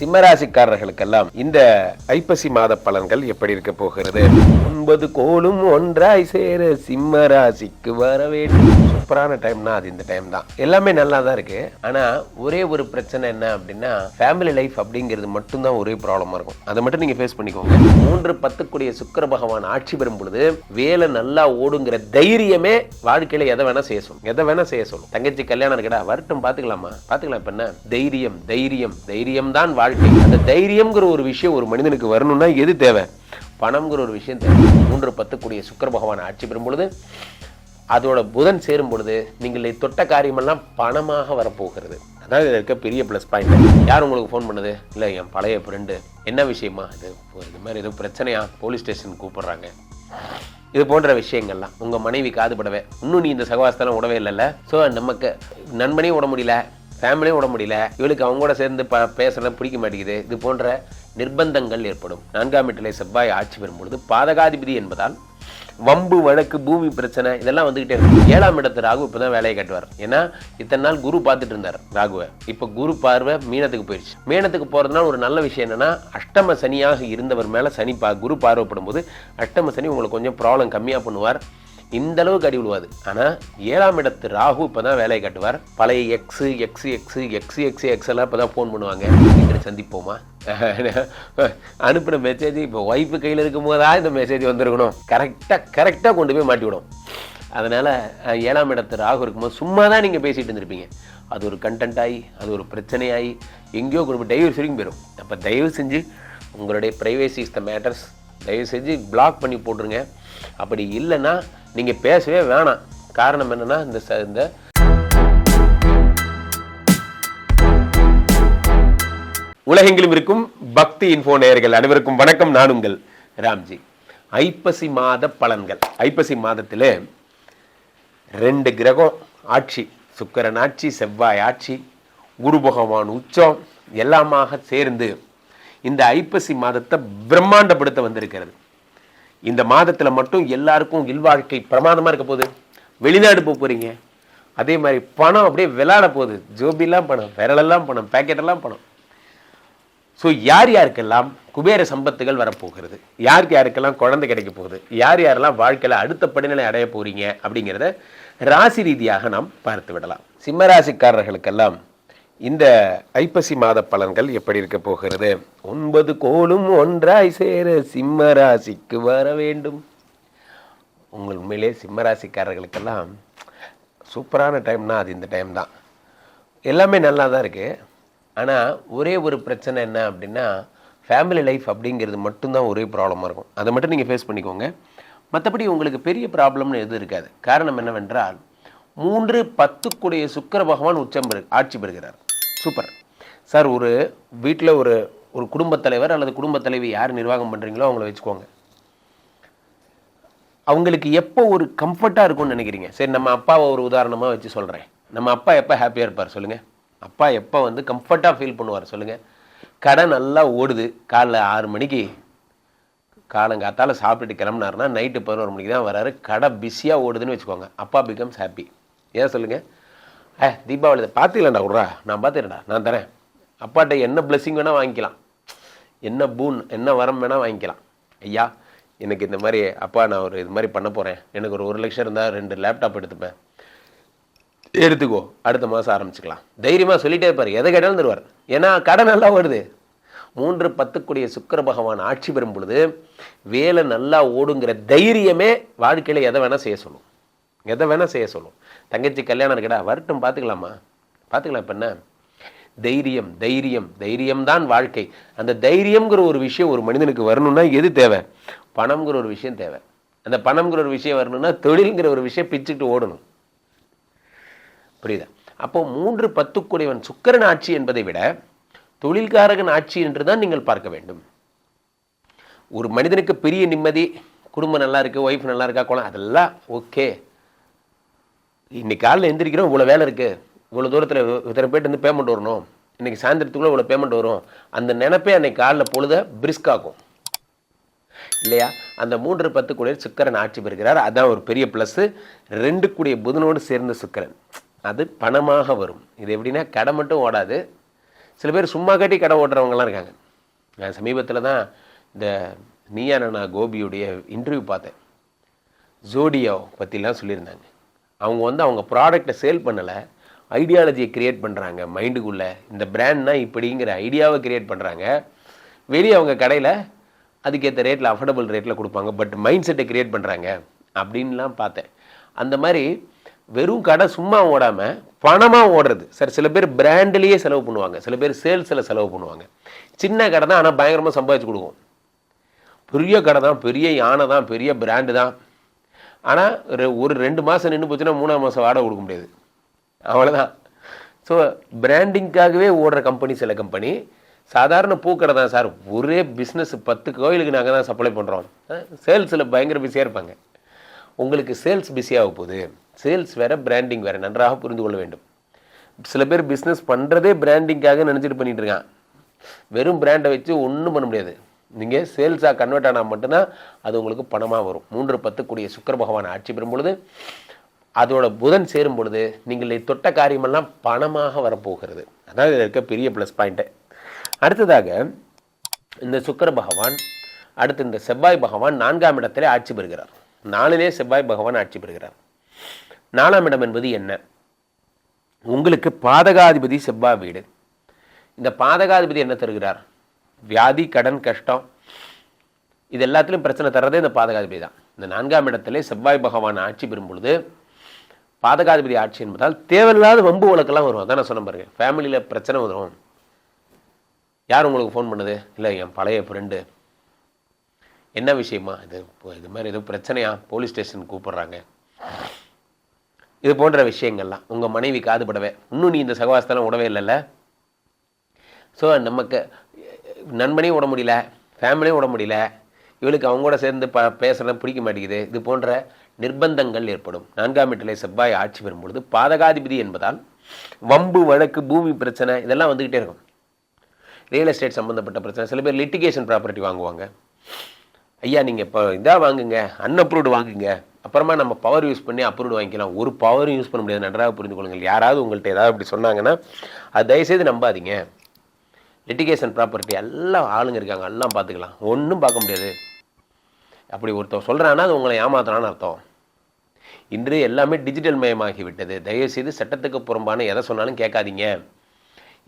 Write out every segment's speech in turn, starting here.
சிம்மராசிக்காரர்களுக்கெல்லாம் இந்த ஐப்பசி மாத பலன்கள் எப்படி இருக்க போகிறது? ஒன்பது கோலும் ஒன்றாய் சேர சிம்மராசிக்கு வர வேண்டும். சூப்பரான டைம்னா அது இந்த டைம் தான். எல்லாமே நல்லா தான் இருக்கு. ஆனா ஒரே ஒரு பிரச்சனை என்ன அப்படின்னா ஃபேமிலி லைஃப் அப்படிங்கிறது மட்டும்தான் ஒரே ப்ராப்ளமா இருக்கும். அதை மட்டும் நீங்க ஃபேஸ் பண்ணிக்கோங்க. மூன்று பத்துக்குடிய சுக்கர பகவான் ஆட்சி பெறும் பொழுது வேலை நல்லா ஓடுங்கிற தைரியமே வாழ்க்கையில எதை வேணா செய்ய சொல்லும். எதை வேணா செய்ய சொல்லும். தங்கச்சி கல்யாணம் இருக்கடா வரட்டும் பாத்துக்கலாமா? பாத்துக்கலாம் இப்ப என்ன? தைரியம் தைரியம் தைரியம் தான் வாழ்க்கை. அந்த தைரியம்ங்கிற ஒரு விஷயம் ஒரு மனிதனுக்கு வரணும்னா எது தேவை? பணம்ங்கிற ஒரு விஷயம் தேவை. மூன்று பத்துக்குடிய சுக்கர பகவான் ஆட்சி பெறும் பொழுது அதோட புதன் சேரும் பொழுது நீங்கள் தொட்ட காரியமெல்லாம் பணமாக வரப்போகிறது. அதான் இதில் இருக்க பெரிய ப்ளஸ் பாயிண்ட் யார் உங்களுக்கு ஃபோன் பண்ணுது? இல்லை என் பழைய ஃப்ரெண்டு என்ன விஷயமா இது? இது மாதிரி எதுவும் பிரச்சனையா? போலீஸ் ஸ்டேஷன் கூப்பிடுறாங்க. இது போன்ற விஷயங்கள்லாம். உங்கள் மனைவி காதுபடவே இன்னும் நீ இந்த சகவாசத்தெல்லாம் விடவே இல்லைல்ல? ஸோ நமக்கு நண்பனையும் விட முடியல ஃபேமிலியும் விட முடியல. இவளுக்கு அவங்க கூட சேர்ந்து ப பேசலாம் பிடிக்க மாட்டேங்குது. இது போன்ற நிர்பந்தங்கள் ஏற்படும். நான்காம் வீட்டிலே செவ்வாய் ஆட்சி பெறும்பொழுது பாதகாதிபதி என்பதால் வம்பு வழக்கு பூமி பிரச்சனை இதெல்லாம் வந்துகிட்டே இருக்கும் ஏழாம் இடத்து ராகு இப்பதான் வேலையை கட்டுவார். ஏன்னா இத்தனை நாள் குரு பார்த்துட்டு இருந்தார் ராகுவை. இப்போ குரு பார்வை மீனத்துக்கு போயிடுச்சு மீனத்துக்கு போகிறதுனால ஒரு நல்ல விஷயம் என்னென்னா அஷ்டம சனியாக இருந்தவர் மேலே சனி பா குரு பார்வைப்படும் போது அஷ்டம சனி உங்களுக்கு கொஞ்சம் ப்ராப்ளம் கம்மியாக பண்ணுவார். இந்த அளவுக்கு அடி விழுவாது. ஆனால் ஏழாம் இடத்து ராகு இப்போ தான் வேலையை கட்டுவார். பழைய ex ex ex ex ex ex எல்லாம் இப்பதான் ஃபோன் பண்ணுவாங்க. இன்று சந்திப்போமா? அனுப்பின மெசேஜ் இப்போ ஒய்ஃபு கையில் இருக்கும் போதா இந்த மெசேஜ் வந்திருக்கணும். கரெக்டாக கரெக்டாக கொண்டு போய் மாட்டிவிடும். அதனால் ஏழாம் இடத்து ராகு இருக்கும்போது சும்மா தான் நீங்கள் பேசிகிட்டு இருந்திருப்பீங்க. அது ஒரு கண்டென்ட் ஆகி அது ஒரு பிரச்சனையாகி எங்கேயோ கொண்டு போய் டைவர்ஸ் வரைக்கும் போயிடும் அப்போ தயவு செஞ்சு உங்களுடைய ப்ரைவேசி இஸ் த மேட்டர்ஸ் தயவு செஞ்சு பிளாக் பண்ணி போட்டுருங்க. அப்படி இல்லைன்னா நீங்கள் பேசவே வேணாம். காரணம் என்னென்னா இந்த ச இந்த உலகெங்கிலும் இருக்கும் பக்தி இன்ஃபோ நேயர்கள் அனைவருக்கும் வணக்கம். நானுங்கள் ராம்ஜி. ஐப்பசி மாத பலன்கள். ஐப்பசி மாதத்திலே ரெண்டு கிரகம் ஆட்சி சுக்கரன் ஆட்சி செவ்வாய் ஆட்சி குரு பகவான் உச்சம் எல்லாமாக சேர்ந்து இந்த ஐப்பசி மாதத்தை பிரம்மாண்டப்படுத்த வந்திருக்கிறது. இந்த மாதத்தில் மட்டும் எல்லாருக்கும் இல்வாழ்க்கை பிரமாதமாக இருக்க போகுது. வெளிநாடு போக போகிறீங்க அதே மாதிரி பணம் அப்படியே விளாட போகுது. ஜோபிலாம் பணம் விரலெல்லாம் பணம் பேக்கெட்டெல்லாம் பணம். ஸோ யார் யாருக்கெல்லாம் குபேர சம்பத்துகள் வரப்போகிறது? யாருக்கு யாருக்கெல்லாம் குழந்தை கிடைக்க போகுது? யார் யாரெல்லாம் வாழ்க்கையில் அடுத்த படிநிலை அடைய போகிறீங்க அப்படிங்கிறத ராசி ரீதியாக நாம் பார்த்து விடலாம். சிம்மராசிக்காரர்களுக்கெல்லாம் இந்த ஐப்பசி மாத பலன்கள் எப்படி இருக்க போகிறது? ஒன்பது கோளும் ஒன்றாய் சேர சிம்ம ராசிக்கு வர வேண்டும். உங்கள் உண்மையிலே சிம்மராசிக்காரர்களுக்கெல்லாம் சூப்பரான டைம்னா அது இந்த டைம் தான். எல்லாமே நல்லா தான் இருக்குது ஆனால் ஒரே ஒரு பிரச்சனை என்ன அப்படின்னா ஃபேமிலி லைஃப் அப்படிங்கிறது மட்டும்தான் ஒரே ப்ராப்ளமாக இருக்கும். அதை மட்டும் நீங்கள் ஃபேஸ் பண்ணிக்கோங்க. மற்றபடி உங்களுக்கு பெரிய ப்ராப்ளம்னு எதுவும் இருக்காது. காரணம் என்னவென்றால் மூன்று பத்துக்குடைய சுக்கிர பகவான் உச்சம் ஆட்சி பெறுகிறார். சூப்பர். சார் ஒரு வீட்டில் ஒரு ஒரு குடும்பத் தலைவர் அல்லது குடும்பத் தலைவி யார் நிர்வாகம் பண்ணுறீங்களோ அவங்கள வச்சுக்கோங்க. அவங்களுக்கு எப்போ ஒரு கம்ஃபர்ட்டாக இருக்கும்னு நினைக்கிறீங்க? சரி நம்ம அப்பாவை ஒரு உதாரணமாக வச்சு சொல்கிறேன் நம்ம அப்பா எப்போ ஹாப்பியாக இருப்பார் சொல்லுங்கள் அப்பா எப்போ வந்து கம்ஃபர்ட்டாக ஃபீல் பண்ணுவார் சொல்லுங்கள் கடை நல்லா ஓடுது. காலைல ஆறு மணிக்கு காலங்காத்தால் சாப்பிட்டுட்டு கிளம்புனாருன்னா நைட்டு பதினோரு மணிக்கு தான் வராரு. கடை பிஸியாக ஓடுதுன்னு வச்சுக்கோங்க. அப்பா பிகம்ஸ் ஹாப்பி ஏன் சொல்லுங்கள் ஏ தீபாவளி பார்த்துக்கலாம்டா விட்றா நான் பார்த்துக்கிறேன்டா நான் தரேன். அப்பாட்ட என்ன பிளெஸிங் வேணால் வாங்கிக்கலாம். என்ன பூன் என்ன வரம் வேணால் வாங்கிக்கலாம். ஐயா எனக்கு இந்த மாதிரி அப்பா நான் ஒரு இது மாதிரி பண்ண போகிறேன் எனக்கு ஒரு ஒரு லட்சம் இருந்தால் ரெண்டு லேப்டாப் எடுத்துப்பேன். எடுத்துக்கோ அடுத்த மாதம் ஆரம்பிச்சுக்கலாம். தைரியமாக சொல்லிட்டே இருப்பார். எதை கேட்டாலும் தருவார். ஏன்னா கடை நல்லா வருது. மூன்று பத்துக்குடிய சுக்கர பகவான் ஆட்சி பெறும் பொழுது வேலை நல்லா ஓடுங்கிற தைரியமே வாழ்க்கையில் எதை வேணால் செய்ய சொல்லும். எதை வேணால் செய்ய சொல்லும். தங்கச்சி கல்யாணம் இருக்கடா வரட்டும் பார்த்துக்கலாமா பார்த்துக்கலாம் இப்போ என்ன? தைரியம் தைரியம் தைரியம் தான் வாழ்க்கை. அந்த தைரியம்ங்கிற ஒரு விஷயம் ஒரு மனிதனுக்கு வரணும்னா எது தேவை? பணம்ங்கிற ஒரு விஷயம் தேவை. அந்த பணம்ங்கிற ஒரு விஷயம் வரணும்னா தொழில்ங்கிற ஒரு விஷயம் பிச்சுக்கிட்டு ஓடணும். புரியுதா? அப்போ மூன்று பத்துக்குடையவன் சுக்கரன் ஆட்சி என்பதை விட தொழில்காரகன் ஆட்சி என்று தான் நீங்கள் பார்க்க வேண்டும். ஒரு மனிதனுக்கு பெரிய நிம்மதி குடும்பம் நல்லா இருக்கு ஒய்ஃப் நல்லா இருக்கா குழந்தை அதெல்லாம் ஓகே இன்னைக்கு காலையில் எந்திரிக்கிறோம் இவ்வளோ வேலை இருக்குது இவ்வளோ தூரத்தில் இத்தனை பேர்ட்டு வந்து பேமெண்ட் வரணும். இன்றைக்கி சாயந்தரத்துக்குள்ளே இவ்வளோ பேமெண்ட் வரும். அந்த நினைப்பே அன்னைக்கு காலில் பொழுத பிரிஸ்காகும் இல்லையா? அந்த மூன்று பத்து கூடிய சுக்கரன் ஆட்சி பெறுகிறார். அதான் ஒரு பெரிய ப்ளஸ்ஸு ரெண்டு கூடிய புதனோடு சேர்ந்த சுக்கரன். அது பணமாக வரும். இது எப்படின்னா கடை மட்டும் ஓடாது. சில பேர் சும்மா கட்டி கடை ஓடுறவங்கலாம் இருக்காங்க. நான் சமீபத்தில் தான் இந்த நீயா நானா கோபியுடைய இன்டர்வியூ பார்த்தேன். ஜோடியோ பற்றிலாம் சொல்லியிருந்தாங்க. அவங்க வந்து அவங்க ப்ராடக்டை சேல் பண்ணலை ஐடியாலஜியை க்ரியேட் பண்ணுறாங்க மைண்டுக்குள்ளே இந்த பிராண்ட்னா இப்படிங்கிற ஐடியாவை க்ரியேட் பண்ணுறாங்க வெளியே அவங்க கடையில் அதுக்கேற்ற ரேட்டில் அஃபோர்டபுள் ரேட்டில் கொடுப்பாங்க பட் மைண்ட் செட்டை க்ரியேட் பண்ணுறாங்க அப்படின்லாம் பார்த்தேன். அந்த மாதிரி வெறும் கடை சும்மா ஓடாமல் பணமாக ஓடுறது. சார் சில பேர் பிராண்ட்லேயே செலவு பண்ணுவாங்க சில பேர் சேல்ஸில் செலவு பண்ணுவாங்க. சின்ன கடை தான் ஆனால் பயங்கரமாக சம்பாதிச்சு கொடுக்கும். பெரிய கடை தான் பெரிய யானை தான் பெரிய பிராண்டு தான். ஆனால் ஒரு ரெண்டு மாதம் நின்று போச்சுன்னா மூணாம் மாதம் வாடகை கொடுக்க முடியாது. அவ்வளோதான் ஸோ பிராண்டிங்காகவே ஓடுற கம்பெனி சில கம்பெனி சாதாரண பூக்கடை தான் சார். ஒரே பிஸ்னஸ் பத்து கோயிலுக்கு நாங்கள் தான் சப்ளை பண்ணுறோம் சேல்ஸில் பயங்கர பிஸியாக இருப்பாங்க. உங்களுக்கு சேல்ஸ் பிஸியாக போகுது. சேல்ஸ் வேறு பிராண்டிங் வேறு. நன்றாக புரிந்து கொள்ள வேண்டும். சில பேர் பிஸ்னஸ் பண்ணுறதே பிராண்டிங்காக நினச்சிட்டு பண்ணிட்டு இருக்கான். வெறும் பிராண்டை வச்சு ஒன்றும் பண்ண முடியாது. நீங்கள் சேல்ஸாக கன்வெர்ட் ஆனால் மட்டும்தான் அது உங்களுக்கு பணமாக வரும். மூன்று பத்து கூடிய சுக்கர பகவான் ஆட்சி பெறும் பொழுது அதோட புதன் சேரும் பொழுது நீங்கள் தொட்ட காரியமெல்லாம் பணமாக வரப்போகிறது. அதான் இதில் இருக்க பெரிய ப்ளஸ் பாயிண்ட்டு அடுத்ததாக இந்த சுக்கர பகவான் அடுத்து இந்த செவ்வாய் பகவான் நான்காம் இடத்திலே ஆட்சி பெறுகிறார். நாளிலே செவ்வாய் பகவான் ஆட்சி பெறுகிறார். நாலாம் இடம் என்பது என்ன? உங்களுக்கு பாதகாதிபதி செவ்வாய் வீடு. இந்த பாதகாதிபதி என்ன தருகிறார்? வியாதி கடன் கஷ்டம் இது எல்லாத்துலேயும் பிரச்சனை தர்றதே இந்த பாதகாதிபதி தான். இந்த நான்காம் இடத்துல செவ்வாய் பகவான் ஆட்சி பெறும் பொழுது பாதகாதிபதி ஆட்சி என்பதால் தேவையில்லாத வம்பு வழக்கெல்லாம் வரும். அதான் நான் சொன்ன பாருங்க. ஃபேமிலியில் பிரச்சனை வரும். யார் உங்களுக்கு ஃபோன் பண்ணுது? இல்லை என் பழைய ஃப்ரெண்டு என்ன விஷயமா? இது இது மாதிரி எதுவும் பிரச்சனையா? போலீஸ் ஸ்டேஷன் கூப்பிடுறாங்க. இது போன்ற விஷயங்கள்லாம் உங்கள் மனைவி காதுபடவே இன்னும் நீ இந்த சகவாசத்தெல்லாம் உடவே இல்லைல்ல? ஸோ நமக்கு நண்பனையும் விட முடியல ஃபேமிலியும் விட முடியல. இவளுக்கு அவங்க கூட சேர்ந்து ப பேசுறது பிடிக்க மாட்டேங்குது. இது போன்ற நிர்பந்தங்கள் ஏற்படும். நான்காம் வீட்டிலே செவ்வாய் ஆட்சி பெறும்பொழுது பாதகாதிபதி என்பதால் வம்பு வழக்கு பூமி பிரச்சனை இதெல்லாம் வந்துக்கிட்டே இருக்கும். ரியல் எஸ்டேட் சம்மந்தப்பட்ட பிரச்சனை. சில பேர் லிட்டிகேஷன் ப்ராப்பர்ட்டி வாங்குவாங்க. ஐயா நீங்கள் இப்போ இதாக வாங்குங்க அன்அப்ரூவ்டு வாங்குங்க. அப்புறமா நம்ம பவர் யூஸ் பண்ணி அப்ரூவ்டு வாங்கிக்கலாம். ஒரு பவரும் யூஸ் பண்ண முடியாது. நன்றாக புரிந்து கொள்ளுங்கள். யாராவது உங்கள்கிட்ட ஏதாவது அப்படி சொன்னாங்கன்னா அது தயவுசெய்து நம்பாதீங்க. லிட்டிகேஷன் ப்ராப்பர்ட்டி எல்லாம் ஆளுங்க இருக்காங்க எல்லாம் பார்த்துக்கலாம். ஒன்றும் பார்க்க முடியாது. அப்படி ஒருத்தர் சொல்கிறான்னா அது உங்களை ஏமாத்துறான்னு அர்த்தம். இன்று எல்லாமே டிஜிட்டல் மயமாகி விட்டது தயவுசெய்து சட்டத்துக்கு புறம்பான எதை சொன்னாலும் கேட்காதீங்க.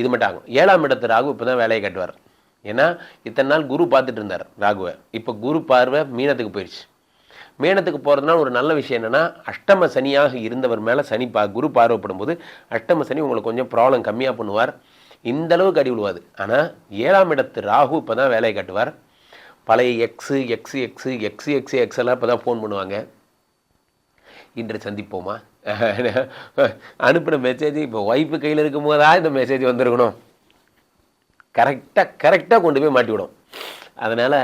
இது மட்டும் ஆகும். ஏழாம் இடத்து ராகு இப்போ தான் வேலையை கட்டுவார். ஏன்னா இத்தனை நாள் குரு பார்த்துட்டு இருந்தார் ராகுவை. இப்போ குரு பார்வை மீனத்துக்கு போயிடுச்சு மீனத்துக்கு போகிறதுனால ஒரு நல்ல விஷயம் என்னென்னா அஷ்டம சனியாக இருந்தவர் மேலே சனி பா குரு பார்வைப்படும் போது அஷ்டம சனி உங்களுக்கு கொஞ்சம் ப்ராப்ளம் கம்மியாக பண்ணுவார். இந்த அளவுக்கு அடி விழுவாது. ஆனால் ஏழாம் இடத்து ராகு இப்போ தான் வேலையை காட்டுவார். பழைய ex ex ex ex ex ex எல்லாம் இப்போ தான் ஃபோன் பண்ணுவாங்க. இன்று சந்திப்போமா? அனுப்பின மெசேஜ் இப்போ ஒய்ஃபு கையில் இருக்கும் போதா இந்த மெசேஜ் வந்திருக்கணும். கரெக்டாக கரெக்டாக கொண்டு போய் மாட்டி விடும். அதனால்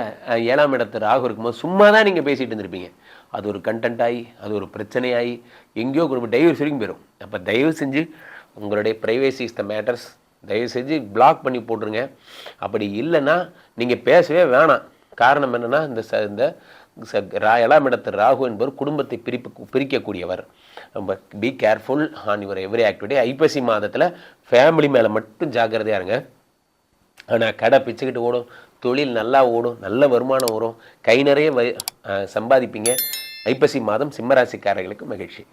ஏழாம் இடத்து ராகு இருக்கும்போது சும்மா தான் நீங்கள் பேசிகிட்டு இருந்திருப்பீங்க. அது ஒரு கண்டென்ட் ஆகி அது ஒரு பிரச்சனையாகி எங்கேயோ குரூப் டைவர்ஸ் வரைக்கும் போயிடும் அப்போ தயவு செஞ்சு உங்களுடைய ப்ரைவேசி இஸ் த மேட்டர்ஸ் தயவு செஞ்சு பிளாக் பண்ணி போட்டுருங்க. அப்படி இல்லைன்னா நீங்கள் பேசவே வேணாம். காரணம் என்னென்னா இந்த ச இந்த ரா- ஏழாம் இடத்து ராகு என்பவர் குடும்பத்தை பிரிப்பு பிரிக்கக்கூடியவர். ரொம்ப be careful on your every activity ஐப்பசி மாதத்தில் ஃபேமிலி மேலே மட்டும் ஜாக்கிரதையா இருங்க. ஆனால் கடை பிச்சுக்கிட்டு ஓடும் தொழில் நல்லா ஓடும் நல்ல வருமானம் வரும் கை நிறைய வ- சம்பாதிப்பீங்க. ஐப்பசி மாதம் சிம்மராசிக்காரர்களுக்கு மகிழ்ச்சி.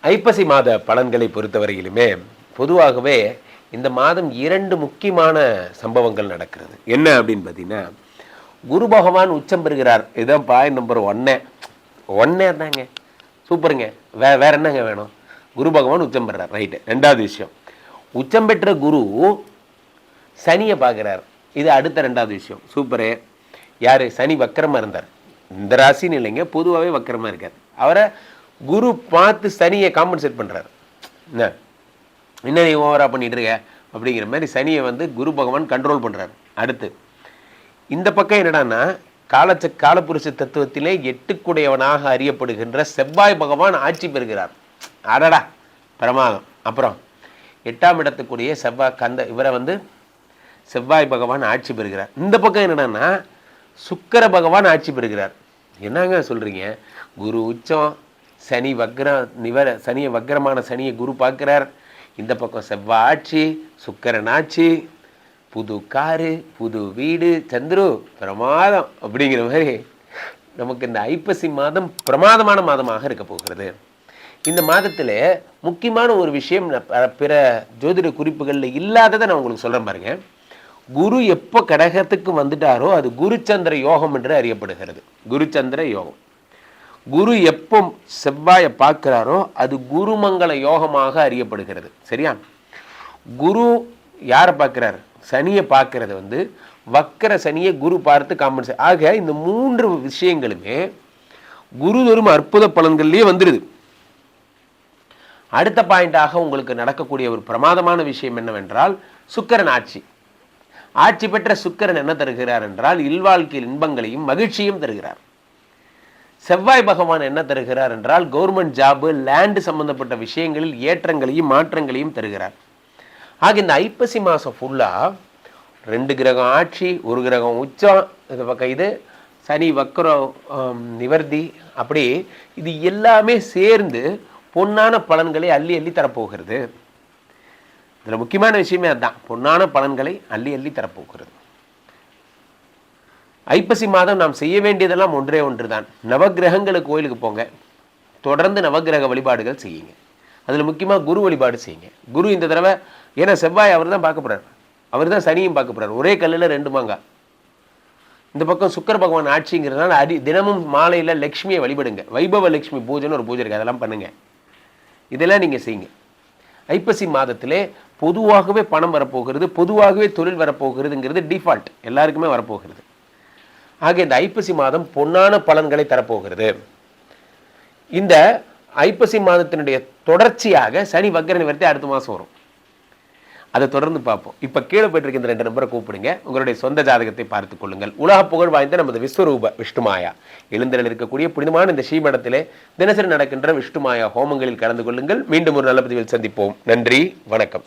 ஐப்பசி மாத பலன்களை பொறுத்தவரையிலுமே பொதுவாகவே இந்த மாதம் இரண்டு முக்கியமான சம்பவங்கள் நடக்கிறது. என்ன அப்படின்னு பார்த்தீங்கன்னா குரு பகவான் உச்சம் பெறுகிறார். இதுதான் பாயிண்ட் நம்பர் ஒன்னே. ஒன்னே தாங்க சூப்பருங்க. வே வேற என்னங்க வேணும்? குரு பகவான் உச்சம் பெறுறார் ரைட்டு. ரெண்டாவது விஷயம். உச்சம் பெற்ற குரு சனியை பார்க்குறார். இது அடுத்த ரெண்டாவது விஷயம். சூப்பரு. யார்? சனி வக்கரமாக இருந்தார். இந்த ராசின்னு இல்லைங்க. பொதுவாகவே வக்கரமாக இருக்கார். அவரை குரு பார்த்து சனியை காம்பன்சேட் பண்ணுறாரு என்ன? என்ன நீ ஓவராக பண்ணிகிட்டு இருக்க? அப்படிங்கிற மாதிரி சனியை வந்து குரு பகவான் கண்ட்ரோல் பண்ணுறாரு அடுத்து இந்த பக்கம் என்னடான்னா காலச்ச காலப்புருஷ தத்துவத்திலே எட்டுக்குடையவனாக அறியப்படுகின்ற செவ்வாய் பகவான் ஆட்சி பெறுகிறார். அடடா பிரமாதம். அப்புறம் எட்டாம் இடத்துக்குரிய செவ்வாய் கந்த இவரை வந்து செவ்வாய் பகவான் ஆட்சி பெறுகிறார். இந்த பக்கம் என்னடான்னா சுக்கர பகவான் ஆட்சி பெறுகிறார். என்னங்க சொல்கிறீங்க குரு உச்சம் சனி வக்ர நிவர சனியை வக்ரமான சனியை குரு பார்க்குறார். இந்த பக்கம் செவ்வாய் ஆட்சி ஆட்சி புது காரு புது வீடு சந்துரு பிரமாதம் அப்படிங்கிற மாதிரி நமக்கு இந்த ஐப்பசி மாதம் பிரமாதமான மாதமாக இருக்க போகிறது. இந்த மாதத்தில் முக்கியமான ஒரு விஷயம் ப- பிற ஜோதிட குறிப்புகளில் இல்லாததை நான் உங்களுக்கு சொல்கிறேன் பாருங்க. குரு எப்போ கடகத்துக்கு வந்துட்டாரோ அது குருச்சந்திர யோகம் என்று அறியப்படுகிறது. குருச்சந்திர யோகம். குரு எப்போ செவ்வாயை பார்க்கிறாரோ அது குருமங்கள யோகமாக அறியப்படுகிறது. சரியா? குரு யாரை பார்க்குறாரு? சனியை பார்க்கறது வந்து வக்கர சனியை குரு பார்த்து காம்பன்சே ஆக இந்த மூன்று விஷயங்களுமே குரு தரும் அற்புத பலன்கள்லயே வந்துடுது அடுத்த பாயிண்டாக உங்களுக்கு நடக்கக்கூடிய ஒரு பிரமாதமான விஷயம் என்னவென்றால் சுக்கரன் ஆட்சி. ஆட்சி பெற்ற சுக்கரன் என்ன தருகிறார் என்றால் இல்வாழ்க்கையில் இன்பங்களையும் மகிழ்ச்சியும் தருகிறார். செவ்வாய் பகவான் என்ன தருகிறார் என்றால் கவர்மெண்ட் ஜாபு லேண்டு சம்பந்தப்பட்ட விஷயங்களில் ஏற்றங்களையும் மாற்றங்களையும் தருகிறார். ஆக இந்த ஐப்பசி மாதம் ஃபுல்லாக ரெண்டு கிரகம் ஆட்சி ஒரு கிரகம் உச்சம் இது பக்கம் இது சனி வக்கரம் நிவர்த்தி அப்படி இது எல்லாமே சேர்ந்து பொன்னான பலன்களை அள்ளி அள்ளி தரப்போகிறது. இதில் முக்கியமான விஷயமே அதுதான் பொன்னான பலன்களை அள்ளி அள்ளி தரப்போகிறது. ஐப்பசி மாதம் நாம் செய்ய வேண்டியதெல்லாம் ஒன்றே ஒன்று தான் நவகிரகங்களுக்கு கோயிலுக்கு போங்க. தொடர்ந்து நவக்கிரக வழிபாடுகள் செய்யுங்க. அதில் முக்கியமாக குரு வழிபாடு செய்யுங்க. குரு இந்த தடவை ஏன்னா செவ்வாய் அவர் தான் பார்க்க போகிறார் அவர் தான் சனியும் பார்க்க போகிறார் ஒரே கல்லில் ரெண்டு மாங்கா. இந்த பக்கம் சுக்கர பகவான் ஆட்சிங்கிறதுனால அடி தினமும் மாலையில் லக்ஷ்மியை வழிபடுங்க. வைபவ லக்ஷ்மி பூஜைன்னு ஒரு பூஜை இருக்குது அதெல்லாம் பண்ணுங்கள் இதெல்லாம் நீங்கள் செய்யுங்க. ஐப்பசி மாதத்திலே பொதுவாகவே பணம் வரப்போகிறது பொதுவாகவே தொழில் வரப்போகிறதுங்கிறது டிஃபால்ட் எல்லாருக்குமே வரப்போகிறது. ஆக இந்த ஐப்பசி மாதம் பொன்னான பலன்களை தரப்போகிறது. இந்த ஐப்பசி மாதத்தினுடைய தொடர்ச்சியாக சனி வக்கர நிவர்த்தி அடுத்த மாதம் வரும். அதை தொடர்ந்து பார்ப்போம். இப்போ கீழே போயிட்டு இந்த ரெண்டு நம்பரை கூப்பிடுங்க. உங்களுடைய சொந்த ஜாதகத்தை பார்த்துக் கொள்ளுங்கள். உலக புகழ் வாய்ந்த நமது விஸ்வரூப விஷ்ணுமாயா. எழுந்தரில் இருக்கக்கூடிய புனிதமான இந்த ஸ்ரீமடத்திலே தினசரி நடக்கின்ற விஷ்ணுமாயா ஹோமங்களில் கலந்து கொள்ளுங்கள். மீண்டும் ஒரு நல்ல பதிவில் சந்திப்போம். நன்றி. வணக்கம்.